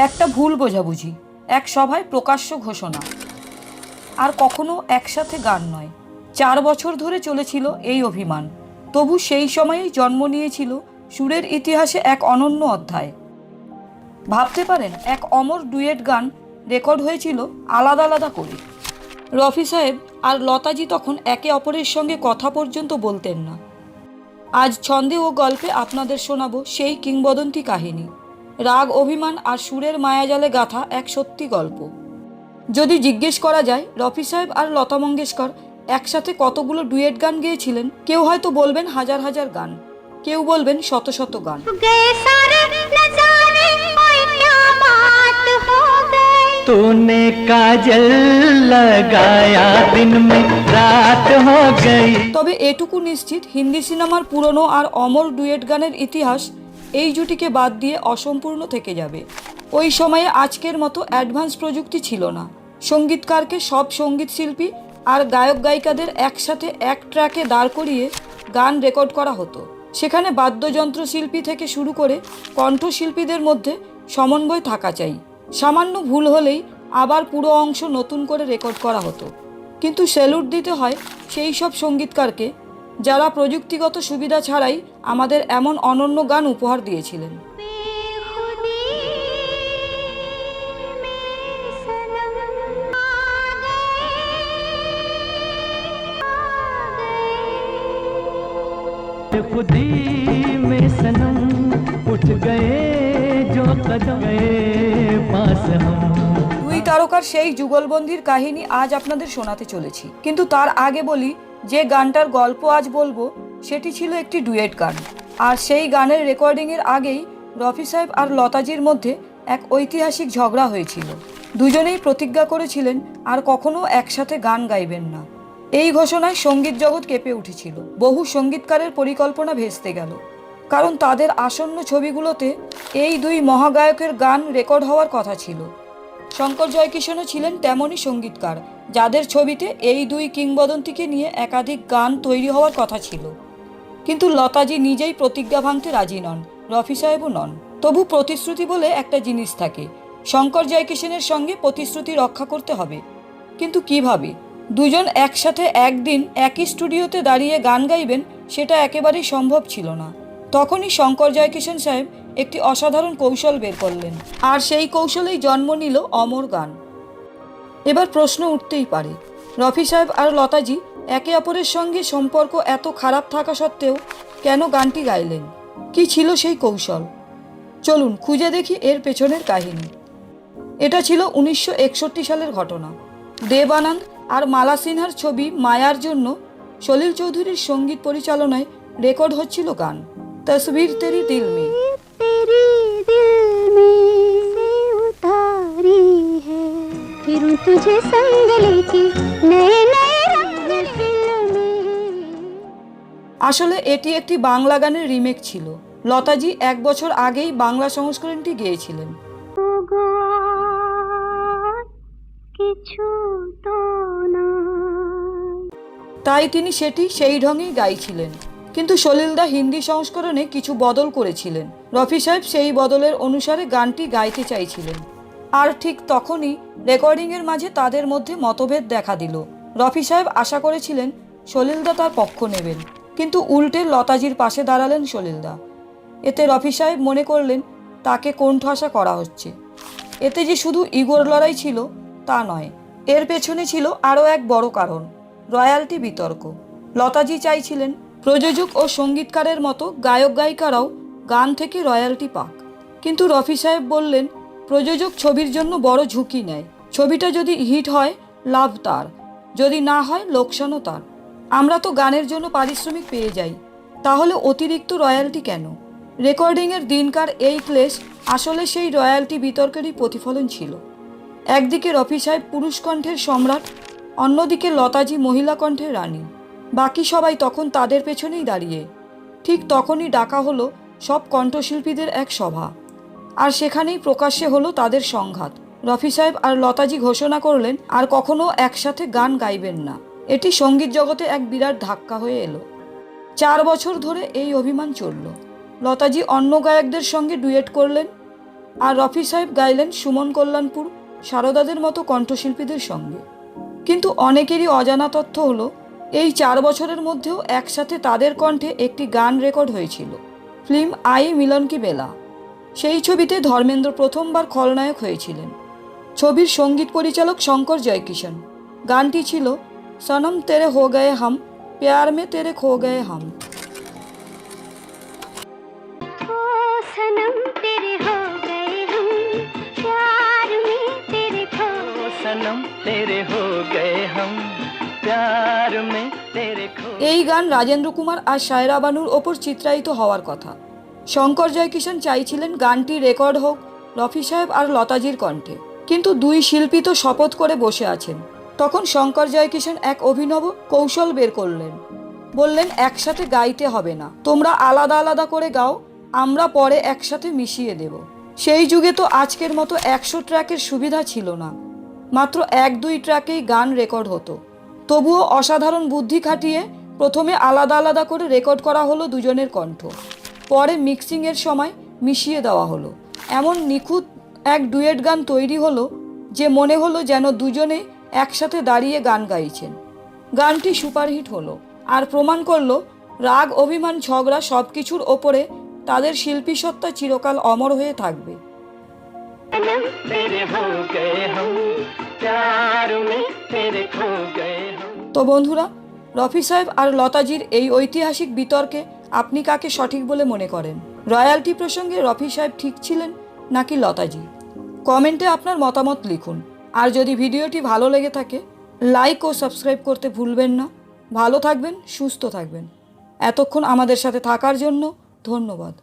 একটা ভুল বোঝাবুঝি, এক সভায় প্রকাশ্য ঘোষণা। আর কখনো একসাথে গান নয়। চার বছর ধরে চলেছিল এই অভিমান। তবু সেই সময়েই জন্ম নিয়েছিল সুরের ইতিহাসে এক অনন্য অধ্যায়। ভাবতে পারেন, এক অমর ডুয়েট গান রেকর্ড হয়েছিল আলাদা আলাদা করে। রফি সাহেব আর লতাজি তখন একে অপরের সঙ্গে কথা পর্যন্ত বলতেন না। আজ ছন্দে ও গল্পে আপনাদের শোনাবো সেই কিংবদন্তি কাহিনী। রাগ অভিমান আর সুরের মায়াজালে গাথা এক সত্যি গল্প যদি জিজ্ঞেস করা যায় রফি সাহেব আর লতা মঙ্গেশকর একসাথে কতগুলো ডুয়েট গান গেয়েছিলেন কেউ হয়তো বলবেন হাজার হাজার গান কেউ বলবেন শত শত গান गए सारे नजारे ओए क्या बात हो गई तूने काजल लगाया दिन में रात हो गई তবে এটুকু নিশ্চিত হিন্দি সিনেমার পুরনো আর অমর ডুয়েট গানের ইতিহাস এই জুটিকে বাদ দিয়ে অসম্পূর্ণ থেকে যাবে। ওই সময়ে আজকের মতো অ্যাডভান্স প্রযুক্তি ছিল না। সঙ্গীতকারকে সব সংগীত শিল্পী আর গায়ক গায়িকাদের একসাথে এক ট্র্যাকে দাঁড় করিয়ে গান রেকর্ড করা হতো। সেখানে বাদ্যযন্ত্র শিল্পী থেকে শুরু করে কণ্ঠশিল্পীদের মধ্যে সমন্বয় থাকা চাই। সামান্য ভুল হলেই আবার পুরো অংশ নতুন করে রেকর্ড করা হতো। কিন্তু স্যালুট দিতে হয় সেই সব সঙ্গীতকারকে যারা প্রযুক্তিগত সুবিধা ছাড়াই আমাদের এমন অনন্য গান উপহার দিয়েছিলেন बेखुदी मेरे सनम आ गए खुदी में सनम उठ गए जो कदम गए पास हम দুই তারকার সেই যুগলবন্দির কাহিনী আজ আপনাদের শোনাতে চলেছি কিন্তু তার আগে বলি যে গানটার গল্প আজ বলব, সেটি ছিল একটি ডুয়েট গান। আর সেই গানের রেকর্ডিংয়ের আগেই রফি সাহেব আর লতাজির মধ্যে এক ঐতিহাসিক ঝগড়া হয়েছিল। দুজনেই প্রতিজ্ঞা করেছিলেন, আর কখনো একসাথে গান গাইবেন না। এই ঘোষণায় সংগীত জগৎ কেঁপে উঠেছিল। বহু সঙ্গীতকারের পরিকল্পনা ভেস্তে গেল। কারণ তাদের আসন্ন ছবিগুলোতে এই দুই মহাগায়কের গান রেকর্ড হওয়ার কথা ছিল। শঙ্কর জয়কিশনও ছিলেন তেমনই সঙ্গীতকার, যাদের ছবিতে এই দুই কিংবদন্তিকে নিয়ে একাধিক গান তৈরি হওয়ার কথা ছিল। কিন্তু লতাজি নিজেই প্রতিজ্ঞা ভাঙতে রাজি নন, রফি সাহেবও নন। তবু প্রতিশ্রুতি বলে একটা জিনিস থাকে, শঙ্কর জয়কিশনের সঙ্গে প্রতিশ্রুতি রক্ষা করতে হবে। কিন্তু কীভাবে দুজন একসাথে একদিন একই স্টুডিওতে দাঁড়িয়ে গান গাইবেন, সেটা একেবারেই সম্ভব ছিল না। তখনই শঙ্কর জয়কিশন সাহেব একটি অসাধারণ কৌশল বের করলেন। আর সেই কৌশলেই জন্ম নিল অমর গান। এবার প্রশ্ন উঠতেই পারে, রফি সাহেব আর লতাজি একে অপরের সঙ্গে সম্পর্ক এত খারাপ থাকা সত্ত্বেও কেন গানটি গাইলেন? কি ছিল সেই কৌশল? চলুন খুঁজে দেখি এর পেছনের কাহিনী। এটা ছিল উনিশশো একষট্টি সালের ঘটনা। দেব আনন্দ আর মালা সিনহার ছবি মায়ার জন্য সলিল চৌধুরীর সংগীত পরিচালনায় রেকর্ড হচ্ছিল গান। তসবির তেরি দিল মে तेरी दिल में से उतारी है फिर तुझे संग लेके नए नए रंग फिल्में আসলে এটি একটি বাংলা গানের রিমেক ছিল লতাজি এক বছর আগেই বাংলা সংস্করণটি গেয়েছিলেন ওগো আর কিছু তো নাই তাই তিনি সেটি সেই ঢঙেই গাইছিলেন কিন্তু সলিলদা হিন্দি সংস্করণে কিছু বদল করেছিলেন। রফি সাহেব সেই বদলের অনুসারে গানটি গাইতে চাইছিলেন। আর ঠিক তখনই রেকর্ডিংয়ের মাঝে তাদের মধ্যে মতভেদ দেখা দিল। রফি সাহেব আশা করেছিলেন সলিলদা তার পক্ষ নেবেন। কিন্তু উল্টে লতাজির পাশে দাঁড়ালেন সলিলদা এতে রফি সাহেব মনে করলেন, তাকে কোণঠাসা করা হচ্ছে। এতে যে শুধু ইগোর লড়াই ছিল, তা নয়। এর পেছনে ছিল আরও এক বড় কারণ, রয়্যালটি বিতর্ক। লতাজি চাইছিলেন প্রযোজক ও সঙ্গীতকারের মতো গায়ক গায়িকারাও গান থেকে রয়্যালটি পাক। কিন্তু রফি সাহেব বললেন, প্রযোজক ছবির জন্য বড় ঝুঁকি নেয়। ছবিটা যদি হিট হয়, লাভ তার। যদি না হয়, লোকসানও তার। আমরা তো গানের জন্য পারিশ্রমিক পেয়ে যাই। তাহলে অতিরিক্ত রয়্যালটি কেন? রেকর্ডিংয়ের দিনকার এই ক্লেশ আসলে সেই রয়্যালটি বিতর্কেরই প্রতিফলন ছিল। একদিকে রফি সাহেব পুরুষ কণ্ঠের সম্রাট, অন্যদিকে লতাজি মহিলা কণ্ঠের রানী। বাকি সবাই তখন তাদের পেছনেই দাঁড়িয়ে। ঠিক তখনই ডাকা হলো সব কণ্ঠশিল্পীদের এক সভা। আর সেখানেই প্রকাশ্যে হলো তাদের সংঘাত। রফি সাহেব আর লতাজি ঘোষণা করলেন, আর কখনো একসাথে গান গাইবেন না। এটি সংগীত জগতে এক বিরাট ধাক্কা হয়ে এলো। চার বছর ধরে এই অভিমান চলল। লতাজি অন্য গায়কদের সঙ্গে ডুয়েট করলেন, আর রফি সাহেব গাইলেন সুমন কল্যাণপুর, সারদাদের মতো কণ্ঠশিল্পীদের সঙ্গে। কিন্তু অনেকেরই অজানা তথ্য হলো এই চার বছরের মধ্যেও একসাথে তাদের কণ্ঠে একটি গান রেকর্ড হয়েছিল। ফিল্ম আই মিলন কি বেলা। সেই ছবিতে ধর্মেন্দ্র প্রথমবার খলনায়ক হয়েছিলেন। ছবির সংগীত পরিচালক শঙ্কর জয়কিষণ। গানটি ছিল, সনম তেরে হো গায়ে হাম, প্যার মে তেরে খো গায়ে হাম। এই গান রাজেন্দ্র কুমার আর সায়রা বানুর ওপর চিত্রায়িত হওয়ার কথা। শঙ্কর জয়কিষণ চাইছিলেন গানটি রেকর্ড হোক রফি সাহেব আর লতাজির কণ্ঠে। কিন্তু দুই শিল্পী তো শপথ করে বসে আছেন। তখন শঙ্কর জয়কিষণ এক অভিনব কৌশল বের করলেন। বললেন, একসাথে গাইতে হবে না। তোমরা আলাদা আলাদা করে গাও, আমরা পরে একসাথে মিশিয়ে দেব। সেই যুগে তো আজকের মতো একশো ট্র্যাকের সুবিধা ছিল না। মাত্র এক দুই ট্র্যাকেই গান রেকর্ড হতো। তবুও অসাধারণ বুদ্ধি খাটিয়ে প্রথমে আলাদা আলাদা করে রেকর্ড করা হলো দুজনের কণ্ঠ। পরে মিক্সিংয়ের সময় মিশিয়ে দেওয়া হলো। এমন নিখুঁত এক ডুয়েট গান তৈরি হলো যে মনে হলো যেন দুজনে একসাথে দাঁড়িয়ে গান গাইছেন। গানটি সুপারহিট হলো আর প্রমাণ করল রাগ, অভিমান, ঝগড়া সব কিছুর ওপরে তাদের শিল্পী সত্তা চিরকাল অমর হয়ে থাকবে। তো বন্ধুরা রফি সাহেব আর লতাজির এই ঐতিহাসিক বিতর্কে আপনি কাকে সঠিক বলে মনে করেন? রয়্যালটি প্রসঙ্গে রফি সাহেব ঠিক ছিলেন নাকি লতাজি? কমেন্টে আপনার মতামত লিখুন। আর যদি ভিডিওটি ভালো লেগে থাকে, লাইক ও সাবস্ক্রাইব করতে ভুলবেন না। ভালো থাকবেন, সুস্থ থাকবেন। এতক্ষণ আমাদের সাথে থাকার জন্য ধন্যবাদ।